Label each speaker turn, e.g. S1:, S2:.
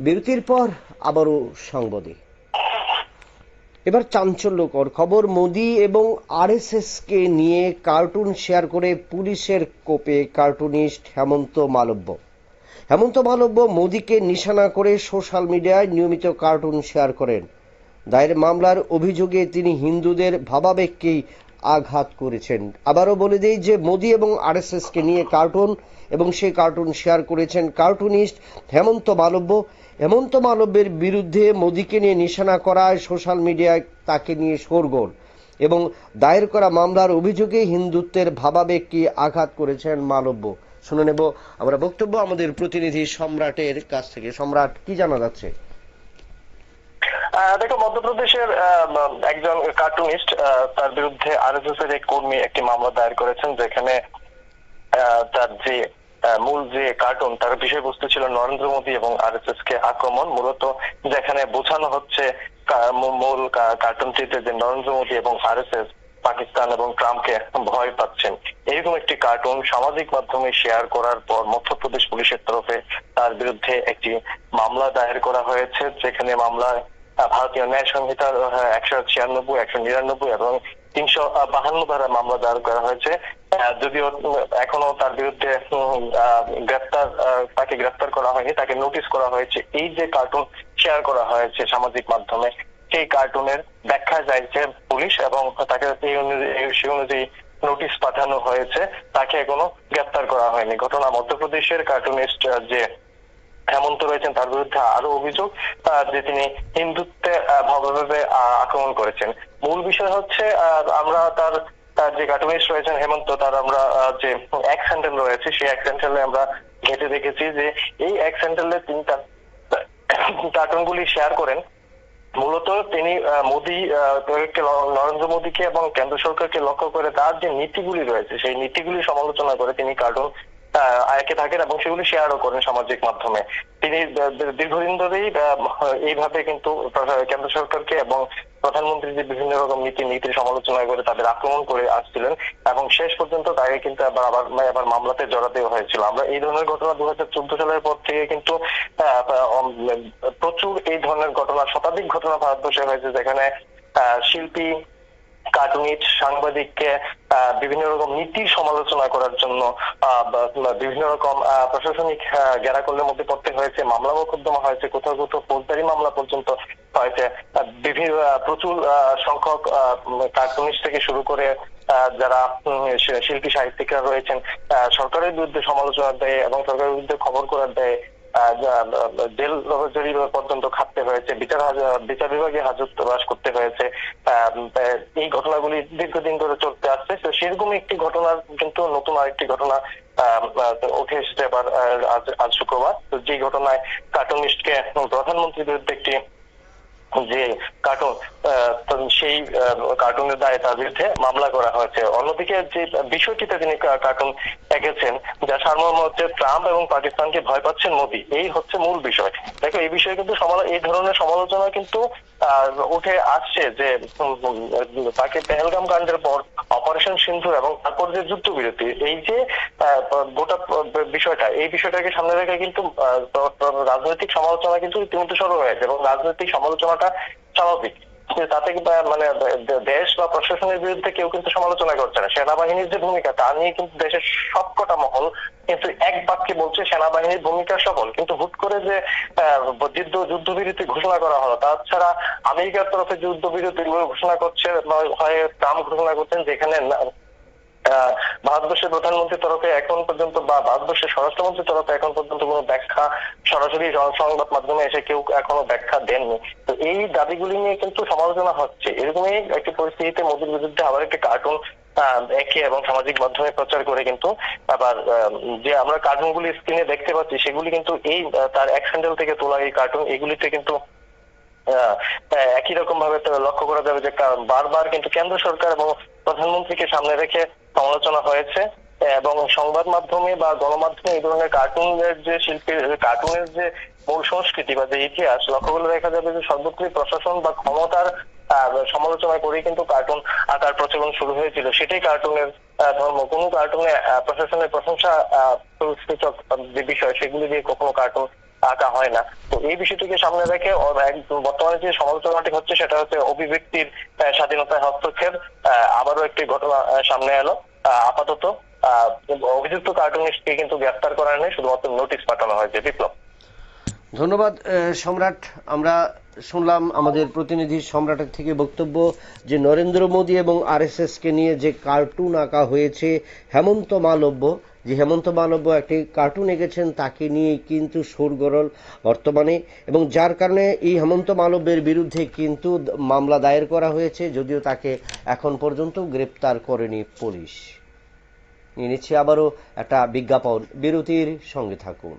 S1: বিরতির পর আবারও সংবাদে এবার চাঞ্চল্যকর খবর, মোদি এবং আরএসএস কে নিয়ে কার্টুন শেয়ার করে পুলিশের কোপে কার্টুনিস্ট হেমন্ত মালব্য। হেমন্ত মালব্য মোদিকে নিশানা করে সোশ্যাল মিডিয়ায় নিয়মিত কার্টুন শেয়ার করেন। দায়ের মামলার অভিযোগে তিনি হিন্দুদের ভাবাবেগকেই আঘাত করেছেন। আবারও বলে দেই যে মোদি এবং আরএসএস কে নিয়ে কার্টুন এবং সেই কার্টুন শেয়ার করেছেন কার্টুনিস্ট হেমন্ত মালব্য। হেমন্ত মালব্যের বিরুদ্ধে মোদিকে নিয়ে নিশানা করায় সোশ্যাল মিডিয়ায় তাকে নিয়ে শোরগোল এবং দায়ের করা মামলার অভিযোগে হিন্দুত্বের ভাবাবেগকে আঘাত করেছেন মালব্য। শুনে নেব আমরা বক্তব্য আমাদের প্রতিনিধি সম্রাটের কাছ থেকে। সম্রাট, কি জানা যাচ্ছে?
S2: দেখো, মধ্যপ্রদেশের একজন কার্টুনিস্ট তার বিরুদ্ধে আর আরএসএস এর এক কর্মী একটি মামলা দায়ের করেছেন, যেখানে তার যে মূল যে কার্টুন তার বিষয়বস্তু ছিল নরেন্দ্র মোদী এবং আরএসএস কে আক্রমণ। মূলত যেখানে বোঝানো হচ্ছে মূল কার্টুনটিতে যে নরেন্দ্র মোদী এবং আর আরএসএস পাকিস্তান এবং ট্রাম্পকে ভয় পাচ্ছেন। এরকম একটি কার্টুন সামাজিক মাধ্যমে শেয়ার করার পর মধ্যপ্রদেশ পুলিশের তরফে তার বিরুদ্ধে একটি মামলা দায়ের করা হয়েছে, যেখানে মামলায় ভারতীয় ন্যায় সংহিতার একশো ছিয়ানব্বই, একশো নিরানব্বই এবং তিনশো বাহান্ন ধারা মামলা দায়ের করা হয়েছে। যদিও এখনও তার বিরুদ্ধে গ্রেপ্তার তাকে গ্রেপ্তার করা হয়নি, তাকে নোটিশ করা হয়েছে। এই যে কার্টুন শেয়ার করা হয়েছে সামাজিক মাধ্যমে, সেই কার্টুনের ব্যাখ্যা চাইছে পুলিশ এবং তাকে সেই অনুযায়ী নোটিশ পাঠানো হয়েছে। তাকে এখনও গ্রেপ্তার করা হয়নি। ঘটনা মধ্যপ্রদেশের কার্টুনিস্ট যে হেমন্ত রয়েছেন তার বিরুদ্ধে আরও অভিযোগ যে তিনি হিন্দুত্বে আহ, ভাবে আক্রমণ করেছেন। মূল বিষয় হচ্ছে আমরা তার তার যে কার্টুনিস্ট রয়েছেন হেমন্ত তার আমরা যে এক স্যান্ডেল রয়েছে সেই এক স্যান্ডেলে আমরা ঘেটে দেখেছি যে এই এক স্যান্ডেলে তিনি তার কার্টুনগুলি শেয়ার করেন। মূলত তিনি মোদী নরেন্দ্র মোদীকে এবং কেন্দ্র সরকারকে লক্ষ্য করে তার যে নীতিগুলি রয়েছে সেই নীতিগুলি সমালোচনা করে তিনি কার্টুন আয়কে থাকেন এবং সেগুলি শেয়ারও করেন সামাজিক মাধ্যমে। তিনি দীর্ঘদিন ধরেই এইভাবে কিন্তু কেন্দ্র সরকারকে এবং প্রধানমন্ত্রী যে বিভিন্ন রকম নীতি নীতির সমালোচনা করে তাদের আক্রমণ করে আসছিলেন এবং শেষ পর্যন্ত তাকে কিন্তু আবার আবার আবার মামলাতে জড়াতে হয়েছিল। আমরা এই ধরনের ঘটনা দু হাজার চোদ্দ সালের পর থেকে কিন্তু প্রচুর এই ধরনের ঘটনা, শতাধিক ঘটনা ভারতবর্ষে হয়েছে যেখানে শিল্পী কার্টুনিস্ট সাংবাদিককে বিভিন্ন রকম নীতির সমালোচনা করার জন্য বিভিন্ন রকম প্রশাসনিক আহ, গেরাকল্যের মধ্যে পড়তে হয়েছে মামলা মোকদ্দমা হয়েছে কোথাও কোথাও ফৌজদারি মামলা পর্যন্ত হয়েছে বিভিন্ন প্রচুর সংখ্যক কার্টুনিস্ট থেকে শুরু করে যারা শিল্পী সাহিত্যিকরা রয়েছেন সরকারের বিরুদ্ধে সমালোচনা দেয় এবং সরকারের বিরুদ্ধে খবর করার দেয় জেল জরিমানা পর্যন্ত খাটতে হয়েছে বিচার বিচার বিভাগে হাজতবাস করতে হয়েছে এই ঘটনাগুলি দীর্ঘদিন ধরে চলতে আসছে। তো সেরকম একটি ঘটনা কিন্তু নতুন আরেকটি ঘটনা উঠে এসেছে আহ, আজ শুক্রবার। তো যে ঘটনায় কার্টুনিস্টকে প্রধানমন্ত্রীর বিরুদ্ধে একটি যে কার্টুন সেই কার্টুনের দায়ে তার বিরুদ্ধে মামলা করা হয়েছে। অন্যদিকে যে বিষয়টিতে তিনি কার্টুন এঁকেছেন, যা সারমর্ম হচ্ছে ট্রাম্প এবং পাকিস্তানকে ভয় পাচ্ছেন মোদী। এই হচ্ছে মূল বিষয়। দেখো, এই বিষয়ে কিন্তু এই ধরনের সমালোচনা কিন্তু উঠে আসছে যে তাকে পেহেলগাম কাণ্ডের পর অপারেশন সিন্ধু এবং তারপর যে যুদ্ধ যুদ্ধবিরতি, এই যে গোটা বিষয়টা, এই বিষয়টাকে সামনে রেখে কিন্তু রাজনৈতিক সমালোচনা কিন্তু ইতিমধ্যে শুরু হয়েছে এবং রাজনৈতিক সমালোচনাটা স্বাভাবিক। তাতে মানে দেশ বা প্রশাসনের বিরুদ্ধে কেউ কিন্তু সমালোচনা করছে না। সেনাবাহিনীর যে ভূমিকা, তা নিয়ে কিন্তু দেশের সবকটা মহল কিন্তু এক বাক্যে বলছে সেনাবাহিনীর ভূমিকা সফল। কিন্তু হুট করে যে যুদ্ধ, যুদ্ধবিরতি ঘোষণা করা হলো তাছাড়া আমেরিকার তরফে যুদ্ধবিরতি ঘোষণা করছে হয় ট্রাম্প ঘোষণা করছেন যেখানে ভারতবর্ষের প্রধানমন্ত্রীর তরফে এখন পর্যন্ত বা ভারতবর্ষের স্বরাষ্ট্রমন্ত্রীর তরফে এখন পর্যন্ত কোনো ব্যাখ্যা সরাসরি সংবাদ মাধ্যমে এসে কেউ এখনও ব্যাখ্যা দেননি। তো এই দাবিগুলি নিয়ে কিন্তু সমালোচনা হচ্ছে। এরকমই একটি পরিস্থিতিতে মোদীর বিরুদ্ধে আবার একটি কার্টুন একে এবং সামাজিক মাধ্যমে প্রচার করে কিন্তু আবার যে আমরা কার্টুনগুলি স্ক্রিনে দেখতে পাচ্ছি, সেগুলি কিন্তু এই তার এক স্যান্ডেল থেকে তোলা এই কার্টুন এগুলিতে কিন্তু একই রকম ভাবে লক্ষ্য করা যাবে যে বারবার কিন্তু কেন্দ্র সরকার এবং প্রধানমন্ত্রীকে সামনে রেখে সমালোচনা হয়েছে এবং সংবাদ মাধ্যমে বা গণমাধ্যমে এই ধরনের কার্টুনের যে শিল্পীর কার্টুনের যে মূল সংস্কৃতি বা যে ইতিহাস লক্ষ্য করলে দেখা যাবে যে সর্বত্রই প্রশাসন বা ক্ষমতার সমালোচনা করেই কিন্তু কার্টুন আকার প্রচলন শুরু হয়েছিল। সেটাই কার্টুনের ধর্ম। কোনো কার্টুনে প্রশাসনের প্রশংসা সূচক যে বিষয়, সেগুলি দিয়ে কখনো কার্টুন আঁকা হয় না। তো এই বিষয়টিকে সামনে রেখে বর্তমানে যে সমালোচনাটি হচ্ছে, সেটা হচ্ছে অভিব্যক্তির স্বাধীনতায় হস্তক্ষেপ। আবারও একটি ঘটনা সামনে এলো। আপাতত অভিযুক্ত কার্টুনিস্টকে কিন্তু গ্রেফতার করা নেই শুধুমাত্র নোটিশ পাঠানো হয়েছে। বিপ্লব।
S1: ধন্যবাদ সম্রাট। আমরা শুনলাম আমাদের প্রতিনিধি সম্রাটের থেকে বক্তব্য যে নরেন্দ্র মোদী এবং আরএসএস কে নিয়ে যে কার্টুন আঁকা হয়েছে, হেমন্ত মালব্য যে হেমন্ত মালব্য একটি কার্টুন এঁকেছেন, তাকে নিয়ে কিন্তু সুরগরল বর্তমানে এবং যার কারণে এই হেমন্ত মালব্যের বিরুদ্ধে কিন্তু মামলা দায়ের করা হয়েছে, যদিও তাকে এখন পর্যন্ত গ্রেপ্তার করেনি পুলিশ। নিয়ে নিচ্ছি আবারও একটা বিজ্ঞাপন। বিরতির সঙ্গে থাকুন।